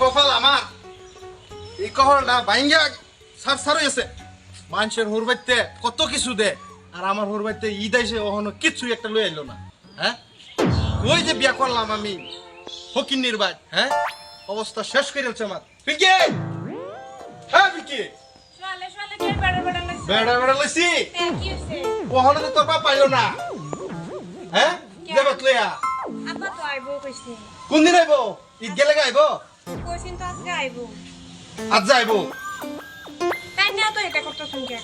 কপাল আমার। এই কপালটা ভাঙ্গা সার সার হয়েছে মানুষের কত কিছু দে আর আমার হুরবাইতে ঈদ আইসে ওখানে কিছু একটা লই আইলো না। হ্যাঁ? ওই যে বিয়া করলাম আমি ফকির নির্বাচ হ্যাঁ? অবস্থা শেষ করে দিচ্ছে আমার। পিঙ্কি হ্যাঁ সোয়ালে বেড়া বেড়া লইছি? ওখানে তো তোর বাপ পাইলো না। হ্যাঁ? দেবত লইয়া। আপা তো আইবো কইছে। কোন দিন আইব? ঈদ গেলে আইব? কে কত কিছু কে?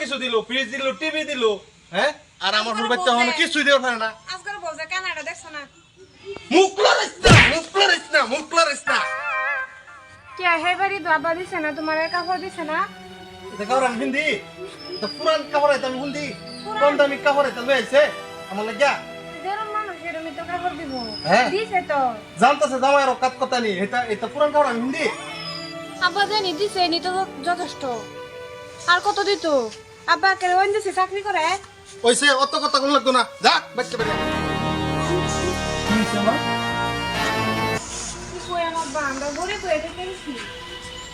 কিছু দিল? ফ্রিজ দিল টিভি দিল হ্যাঁ? আর আমার হুরবাইতে এখন কিছু দিও না আজকাল বলছে দেখছ না। মুখ লড়াইছ না, মুখ লড়াইছ না, মুখ লড়াইছ না। কে হে বাড়ি দাবা দিছে না, তোমার কাপড় দিছে না? আমি হিন্দি। এটা পুরান কাপড় আছে আমি হিন্দি কম দামি কাপড় আছে লই আইছে। আমার লাগিয়া। তো তো। জানতেছে জামাই আর কাত কথা নি এটা এটা পুরান কাপড় হিন্দি। আব্বা জানি দিছে নি তো যথেষ্ট। আর কত দিত? আব্বা কে ওই দিছে চাকরি করে? ওইসে অত কথা কোন লাগতো না। যা বাচ্চা বেরিয়ে কি কই আমার আব্বা আমরা গরিব হয়ে গেছি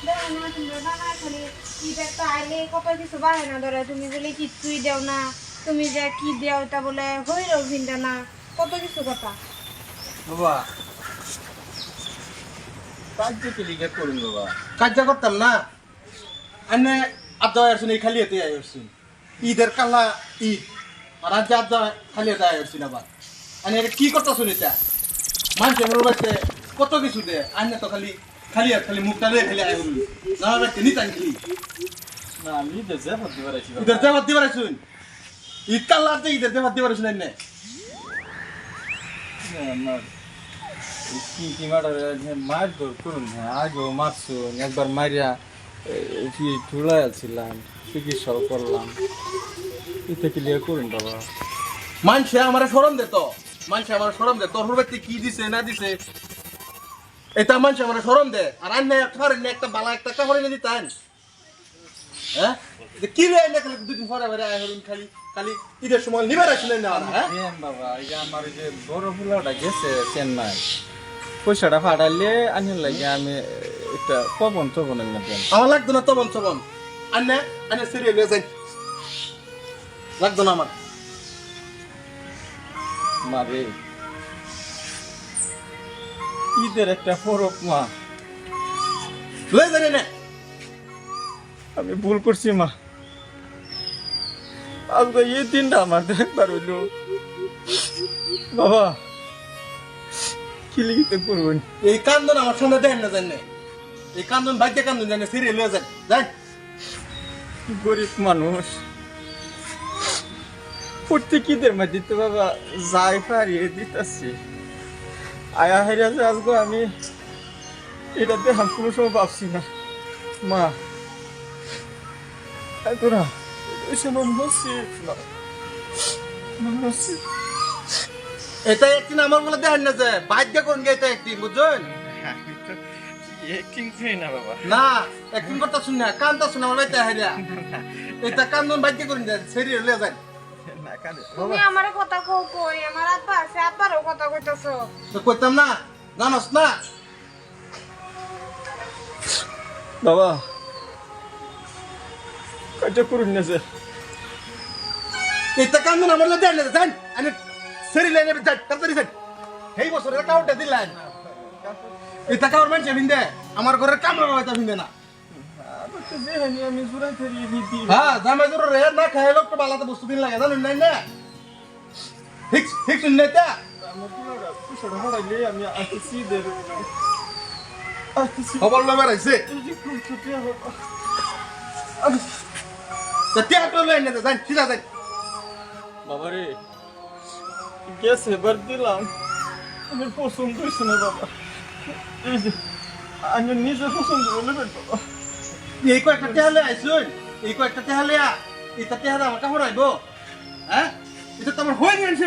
দেখো না তোমরা বাবা। খালি ঈদ একটা আইলে কত কিছু বাড়ে না। ধরে তুমি বলে কিচ্ছুই দেও না তুমি যে কি দেও তা বলে হইরও ভিন্দা না কত কিছু কথা বাবা কাজ না আনে আজ আসুন এই খালি এতে আসুন ঈদের কালা ঈদ, আর আজ আজ খালি এতে আসুন আবার। আনে কি করতে শুনি তা মানুষের কত কিছু দে, আনে তো খালি খালি আর খালি মুখটা দিয়ে খালি আয় হল না বাড়তে নিতাম খালি না আমি দেশে ভর্তি করাইছি ঈদের দেবাদ দিবার আসুন ঈদ কাল্লা আছে ঈদের দেবাদ দিবার আসুন আনে আমার কি কি মারার মার দর করুন আগেও মারছুন একবার মারিয়া কি ঠুলাই আছিলাম চিকিৎসাও করলাম। এটা কি লিখে করুন বাবা। মানুষে আমার সরম দে তো। মানুষে আমার সরম দে। তোর কি দিছে না দিছে এটা মানুষ আমার সরম দে। আর আন্না খারে একটা বালা একটা কাপড় এনে দিতেন হ্যাঁ? কি রে এনে খালি দুদিন পরে পরে আয় হলুন খালি খালি ঈদের সময় নিবার আসলেন না হ্যাঁ? বাবা এই যে আমার যে বড় ফুলাটা গেছে চেন্নাই পয়সাটা ফাটাইলে আনির লাগে আমি একটা পবন টবন এনে দেন আমার লাগতো না তবন তবন আন্নে আন্নে সিরিয়াল যাই। লাগতো না আমার। মারে ঈদের একটা পরব মা। আমি ভুল করছি মা। আজকে এই দিনটা আমার দেখবার হইল। বাবা, কি লিখিতে করবেন এই কান্দন আমার সামনে দেন না জানে। এই কান্দন বাইকে কান্দন জানে সিরিয়াল লয়ে যান। যাই গরিব মানুষ। প্রত্যেক ঈদের মধ্যে তো বাবা যাই পারিয়ে দিতেছি। আয়া হেরা যে আজকে আমি এটা দেখাম কোনো সময় ভাবছি না। মা তোরা নসিব এটা একদিন আমার বলে দেন না যে বাইকে করুন গে এটা একদিন বুঝছেন? করি না বাবা। না একদিন কথা শুন না কানটা শুনে আমার বাইতে হারিয়া। এটা কান্দন লয়ে যান। না তুমি আমার কথা কও কই আমার কথা কইতাছো? কইতাম না জানোস না? বাবা কাজটা করুন না আমার লয়ে দেন না যান। আমি সিরিয়াল এনে যান তাড়াতাড়ি যান। এই বছর এটা কাউটা দিলেন। এটা কাউর মানুষ ভিন্দে আমার ঘরের কামরা হয়তো ভিন্দে না। হ্যাঁ জামাই জোর রে না খাই লোক তো বালাতে বস্তু দিন লাগে জানুন নাই না? ঠিক ঠিক শুন না তা? খবর লবার আইছে তা লই না যান সিধা যান বাবা রে গ্যাস এবার দিলাম। আমার পছন্দ হয়েছে না বাবা? এই যে আমি নিজে পছন্দ বলে বাবা এই কয়েকটা টেহালে আইসুন এই কয়েকটা টেহালে আ এটা টেহালে আমার কাপড় আইব হ্যাঁ এটা তো আমার হয়ে গেছে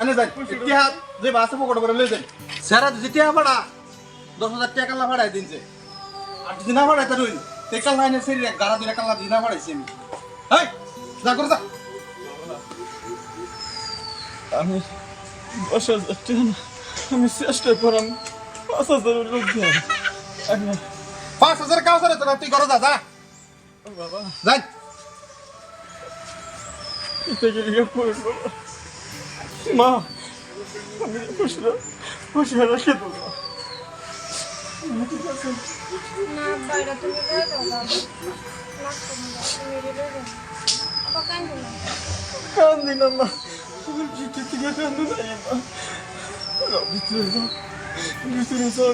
আনে যাই ইতিহাস যে বাসে পকড় করে লই যাই। স্যারা যেতে ভাড়া দশ হাজার টাকা কাল্লা ভাড়াই দিনছে। আর যদি না ভাড়াই তার তে কাল্লা এনে সেরি গাড়া দিলে কাল্লা দিনা ভাড়াইছি আমি। হেই যা করে যা। আমি দশ হাজার টাকা না আমি চেষ্টা করাম পাঁচ হাজারের লোক দেয় পাঁচ হাজার করে তোরা তুই করে যা যা। বাবা। যাই। মা আমি খুশরা খুশরা রেখে দেবো কান্দি না। মা। আমার জিতে থেকে কান্দু নাই ভিতরে যাও ভিতরে যাও